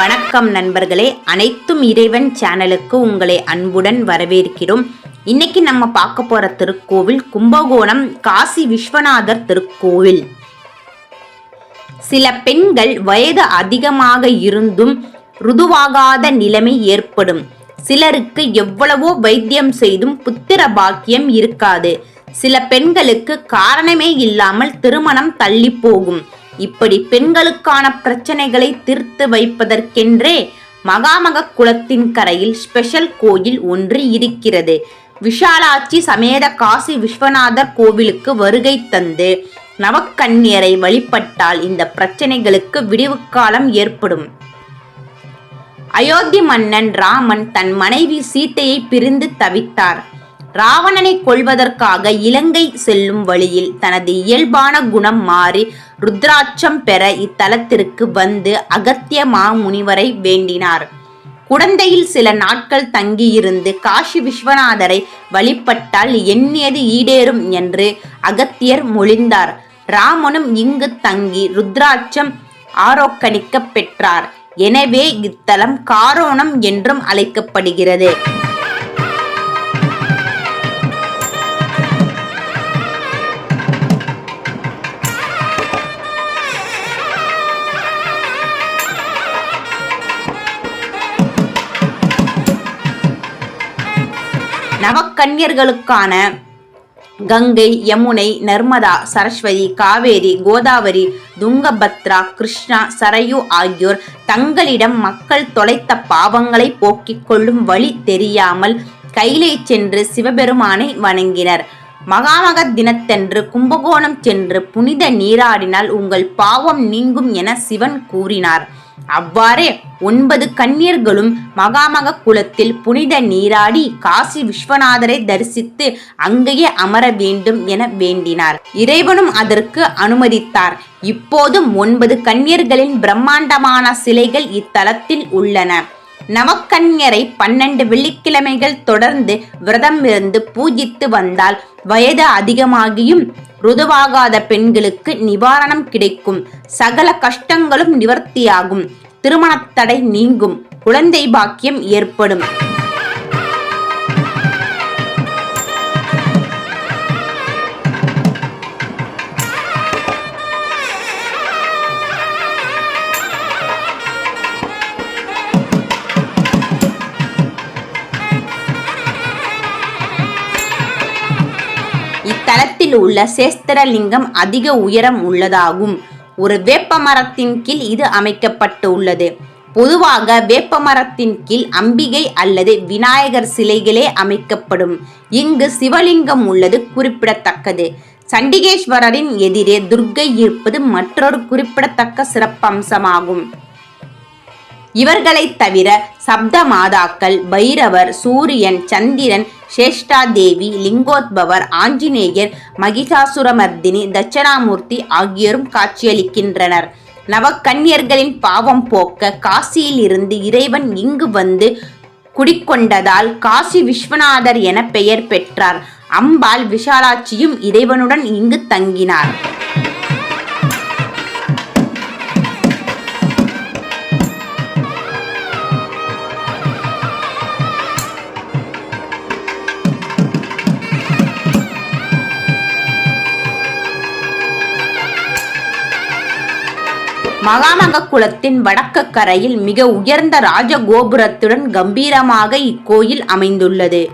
வணக்கம் நண்பர்களே. அனைத்தும் இறைவன் சேனலுக்கு உங்களை அன்புடன் வரவேற்கிறோம். இன்னைக்கு நம்ம பார்க்க போற திருக்கோவில் கும்பகோணம் காசி விஸ்வநாதர் திருக்கோவில். சில பெண்கள் வயது அதிகமாக இருந்தும் ருதுவாகாத நிலைமை ஏற்படும். சிலருக்கு எவ்வளவோ வைத்தியம் செய்தும் புத்திர பாக்கியம் இருக்காது. சில பெண்களுக்கு காரணமே இல்லாமல் திருமணம் தள்ளி போகும். இப்படி பெண்களுக்கான பிரச்சனைகளை தீர்த்து வைப்பதற்கென்றே மகாமக குளத்தின் கரையில் ஸ்பெஷல் கோயில் ஒன்று இருக்கிறது. விஷாலாட்சி சமேத காசி விஸ்வநாதர் கோவிலுக்கு வருகை தந்து நவக்கண்ணியரை வழிபட்டால் இந்த பிரச்சனைகளுக்கு விடிவு காலம் ஏற்படும். அயோத்தி மன்னன் ராமன் தன் மனைவி சீத்தையை பிரிந்து தவித்தார். ராவணனை கொள்வதற்காக இலங்கை செல்லும் வழியில் தனது இயல்பான குணம் மாறி ருத்ராட்சம் பெற இத்தலத்திற்கு வந்து அகத்திய மாமுனிவரை வேண்டினார். குடந்தையில் சில நாட்கள் தங்கியிருந்து காஷி விஸ்வநாதரை வழிபட்டால் எண்ணியது ஈடேறும் என்று அகத்தியர் மொழிந்தார். ராமனும் இங்கு தங்கி ருத்ராட்சம் ஆரோக்கணிக்கப் பெற்றார். எனவே இத்தலம் காரோணம் என்றும் அழைக்கப்படுகிறது. நவக்கன்யர்களுக்கான கங்கை யமுனை நர்மதா சரஸ்வதி காவேரி கோதாவரி துங்கபத்ரா கிருஷ்ணா சரையு ஆகியோர் தங்களிடம் மக்கள் தொலைத்த பாவங்களை போக்கிக் கொள்ளும் வழி தெரியாமல் கையிலே சென்று சிவபெருமானை வணங்கினர். மகாமக தினத்தன்று கும்பகோணம் சென்று புனித நீராடினால் உங்கள் பாவம் நீங்கும் என சிவன் கூறினார். அவ்வாறே ஒன்பது கன்னியர்களும் மகாமக குலத்தில் புனித நீராடி காசி விஸ்வநாதரை தரிசித்து அங்கேயே அமர வேண்டும் என வேண்டினார். இறைவனும் அதற்கு அனுமதித்தார். இப்போதும் ஒன்பது கன்னியர்களின் பிரம்மாண்டமான சிலைகள் இத்தலத்தில் உள்ளன. நவக்கன்யரை பன்னெண்டு வெள்ளிக்கிழமைகள் தொடர்ந்து விரதம் இருந்து பூஜித்து வந்தால் வயது அதிகமாகியும் ருதுவாகாத பெண்களுக்கு நிவாரணம் கிடைக்கும். சகல கஷ்டங்களும் நிவர்த்தியாகும். திருமணத்தடை நீங்கும். குழந்தை பாக்கியம் ஏற்படும். உள்ள சேஸ்திரலிங்கம் அதிக உயரம் உள்ளதாகும். ஒரு வேப்ப மரத்தின் கீழ் இது அமைக்கப்பட்டு உள்ளது. பொதுவாக வேப்ப மரத்தின் கீழ் அம்பிகை அல்லது விநாயகர் சிலைகளே அமைக்கப்படும். இங்கு சிவலிங்கம் உள்ளது குறிப்பிடத்தக்கது. சண்டிகேஸ்வரரின் எதிரே துர்க்கை இருப்பது மற்றொரு குறிப்பிடத்தக்க சிறப்பம்சமாகும். இவர்களைத் தவிர சப்த மாதாக்கள் பைரவர் சூரியன் சந்திரன் சேஷ்டா தேவி லிங்கோத்பவர் ஆஞ்சநேயர் மகிஷாசுரமர்தினி தட்சணாமூர்த்தி ஆகியோரும் காட்சியளிக்கின்றனர். நவக்கன்னியர்களின் பாவம் போக்க காசியிலிருந்து இறைவன் இங்கு வந்து குடிக்கொண்டதால் காசி விஸ்வநாதர் என பெயர் பெற்றார். அம்பாள் விஷாலாட்சியும் இறைவனுடன் இங்கு தங்கினார். மகாமக குளத்தின் வடக்கு கரையில் மிக உயர்ந்த ராஜகோபுரத்துடன் கம்பீரமாக இக்கோயில் அமைந்துள்ளது.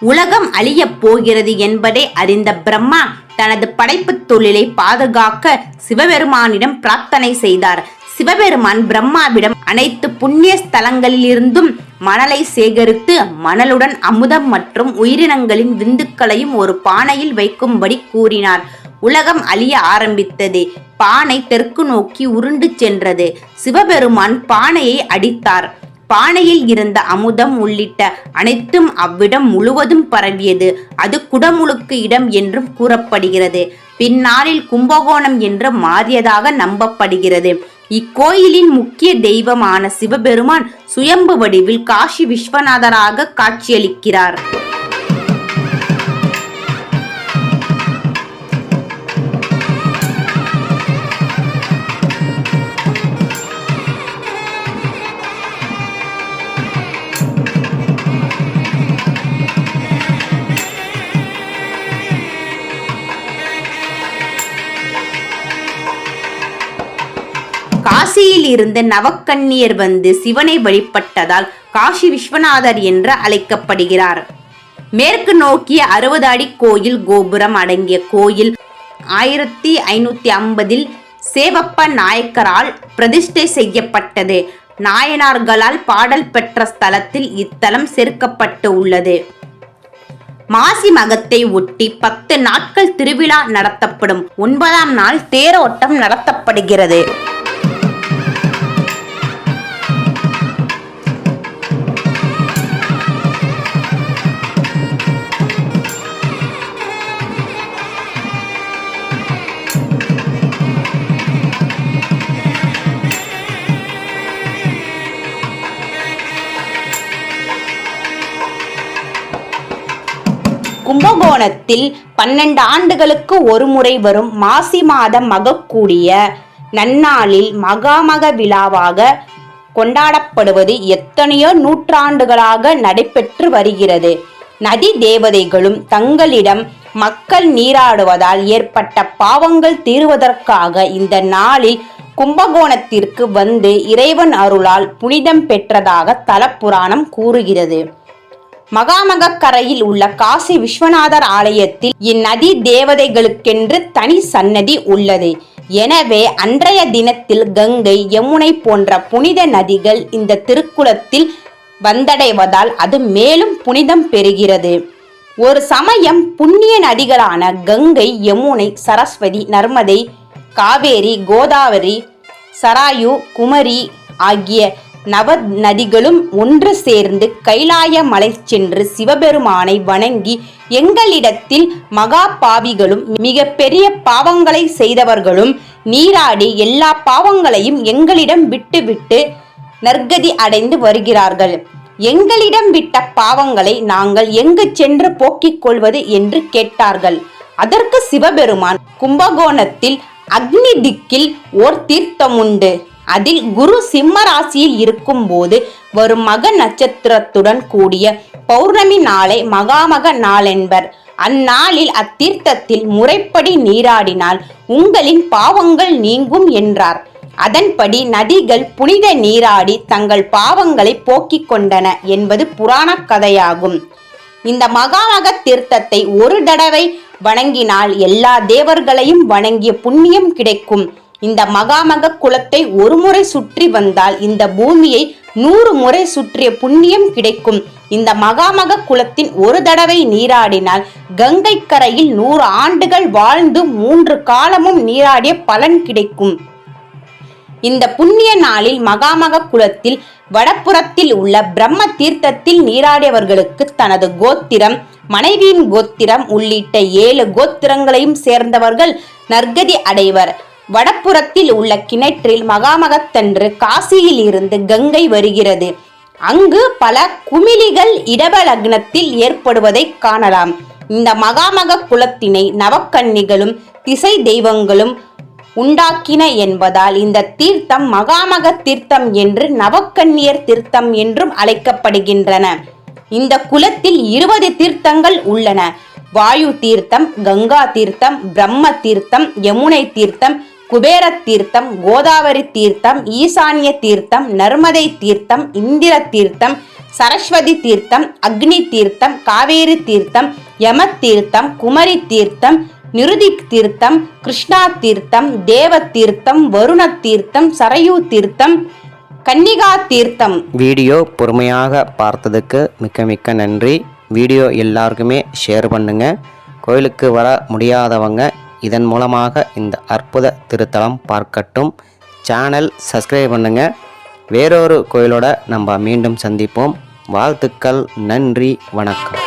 உலகம் அழியப் போகிறது என்பதை அறிந்த பிரம்மா தனது படைப்புத் தொழிலை பாதுகாக்க சிவபெருமானிடம் பிரார்த்தனை செய்தார். சிவபெருமான் பிரம்மாவிடம் அனைத்து புண்ணிய ஸ்தலங்களிலிருந்தும் மணலை சேகரித்து மணலுடன் அமுதம் மற்றும் உயிரினங்களின் விந்துக்களையும் ஒரு பானையில் வைக்கும்படி கூறினார். உலகம் அழிய ஆரம்பித்தது. பானை தெற்கு நோக்கி உருண்டு சென்றது. சிவபெருமான் பானையை அடித்தார். பானையில் இருந்த அமுதம் உள்ளிட்ட அனைத்தும் அவ்விடம் முழுவதும் பரவியது. அது குடமுழுக்கு இடம் என்றும் கூறப்படுகிறது. பின்னாளில் கும்பகோணம் என்று மாறியதாக நம்பப்படுகிறது. இக்கோயிலின் முக்கிய தெய்வமான சிவபெருமான் சுயம்பு வடிவில் காஷி விஸ்வநாதராக காட்சியளிக்கிறார். இருந்து நவக்கண்ணியர் வந்து சிவனை வழிபட்டதால் காஷி விஸ்வநாதர் என்று அழைக்கப்படுகிறார். மேற்கு நோக்கிய அறுபது அடி கோயில் கோபுரம் அடங்கிய கோயில் ஆயிரத்தி ஐநூத்தி ஐம்பதில் சேவப்ப நாயக்கரால் பிரதிஷ்டை செய்யப்பட்டது. நாயனார்களால் பாடல் பெற்ற ஸ்தலத்தில் இத்தலம் சேர்க்கப்பட்டு உள்ளது. மாசி மகத்தை ஒட்டி பத்து நாட்கள் திருவிழா நடத்தப்படும். ஒன்பதாம் நாள் தேரோட்டம் நடத்தப்படுகிறது. கும்பகோணத்தில் பன்னெண்டு ஆண்டுகளுக்கு ஒருமுறை வரும் மாசி மாதம் மகக்கூடிய நன்னாளில் மகாமக விழாவாக கொண்டாடப்படுவது எத்தனையோ நூற்றாண்டுகளாக நடைபெற்று வருகிறது. நதி தேவதைகளும் தங்களிடம் மக்கள் நீராடுவதால் ஏற்பட்ட பாவங்கள் தீர்வதற்காக இந்த நாளில் கும்பகோணத்திற்கு வந்து இறைவன் அருளால் புனிதம் பெற்றதாக தலப்புராணம் கூறுகிறது. மகாமக உள்ள காசி விஸ்வநாதர் ஆலயத்தில் இந்நதி தேவதைகளுக்கென்று தனி சன்னதி உள்ளது. எனவே அன்றைய தினத்தில் கங்கை யமுனை போன்ற புனித நதிகள் இந்த திருக்குளத்தில் வந்தடைவதால் அது மேலும் புனிதம் பெறுகிறது. ஒரு சமயம் புண்ணிய நதிகளான கங்கை யமுனை சரஸ்வதி நர்மதை காவேரி கோதாவரி சராயு குமரி ஆகிய நவ நதிகளும் ஒன்று சேர்ந்து கைலாய மலை சென்று சிவபெருமானை வணங்கி எங்களிடத்தில் மகா பாவிகளும் மிக பெரிய பாவங்களை செய்தவர்களும் நீராடி எல்லா பாவங்களையும் எங்களிடம் விட்டுவிட்டு நற்கதி அடைந்து வருகிறார்கள். எங்களிடம் விட்ட பாவங்களை நாங்கள் எங்கு சென்று போக்கிக் கொள்வது என்று கேட்டார்கள். அதற்கு சிவபெருமான் கும்பகோணத்தில் அக்னி திக்கில் ஓர் தீர்த்தமுண்டு அதில் குரு சிம்ம ராசியில் இருக்கும் போது வரும் மக நட்சத்திரத்துடன் கூடிய பௌர்ணமி நாளை மகாமக நாளென்பர். அந்நாளில் அத்தீர்த்தத்தில் முறைப்படி நீராடினால் உங்களின் பாவங்கள் நீங்கும் என்றார். அதன்படி நதிகள் புனித நீராடி தங்கள் பாவங்களை போக்கிக் கொண்டன என்பது புராண கதையாகும். இந்த மகாமக தீர்த்தத்தை ஒரு தடவை வணங்கினால் எல்லா தேவர்களையும் வணங்கிய புண்ணியம் கிடைக்கும். இந்த மகாமக குலத்தை ஒரு முறை சுற்றி வந்தால் இந்த பூமியை நூறு முறை சுற்றிய புண்ணியம் கிடைக்கும். இந்த மகாமக குலத்தின் ஒரு தடவை நீராடினால் கங்கை கரையில் நூறு ஆண்டுகள் வாழ்ந்து மூன்று காலமும் நீராடிய பலன் கிடைக்கும். இந்த புண்ணிய நாளில் மகாமக குலத்தில் வடப்புறத்தில் உள்ள பிரம்ம தீர்த்தத்தில் நீராடியவர்களுக்கு தனது கோத்திரம் மனைவியின் கோத்திரம் உள்ளிட்ட ஏழு கோத்திரங்களையும் சேர்ந்தவர்கள் நற்கதி அடைவர். வடப்புறத்தில் உள்ள கிணற்றில் மகாமகத்தன்று காசியில் இருந்து கங்கை வருகிறது. அங்கு பல குமிழிகள் இடப லக்னத்தில் ஏற்படுவதை காணலாம். இந்த மகாமக குலத்தினை நவக்கன்னிகளும் திசை தெய்வங்களும் உண்டாக்கின என்பதால் இந்த தீர்த்தம் மகாமக தீர்த்தம் என்று நவக்கன்னியர் தீர்த்தம் என்றும் அழைக்கப்படுகின்றன. இந்த குலத்தில் இருபது தீர்த்தங்கள் உள்ளன. வாயு தீர்த்தம் கங்கா தீர்த்தம் பிரம்ம தீர்த்தம் யமுனை தீர்த்தம் குபேர தீர்த்தம் கோதாவரி தீர்த்தம் ஈசானிய தீர்த்தம் நர்மதை தீர்த்தம் இந்திர தீர்த்தம் சரஸ்வதி தீர்த்தம் அக்னி தீர்த்தம் காவேரி தீர்த்தம் யம தீர்த்தம் குமரி தீர்த்தம் நிருதி தீர்த்தம் கிருஷ்ணா தீர்த்தம் தேவ தீர்த்தம் வருண தீர்த்தம் சரையூ தீர்த்தம் கன்னிகா தீர்த்தம். வீடியோ பொறுமையாக பார்த்ததுக்கு மிக்க மிக்க நன்றி. வீடியோ எல்லாருக்குமே ஷேர் பண்ணுங்கள் கோயிலுக்கு வர முடியாதவங்க இதன் மூலமாக இந்த அற்புத திருத்தலம் பார்க்கட்டும். சேனல் சப்ஸ்கிரைப் பண்ணுங்கள் வேறொரு கோயிலோட நம்ம மீண்டும் சந்திப்போம். வாழ்த்துக்கள் நன்றி வணக்கம்.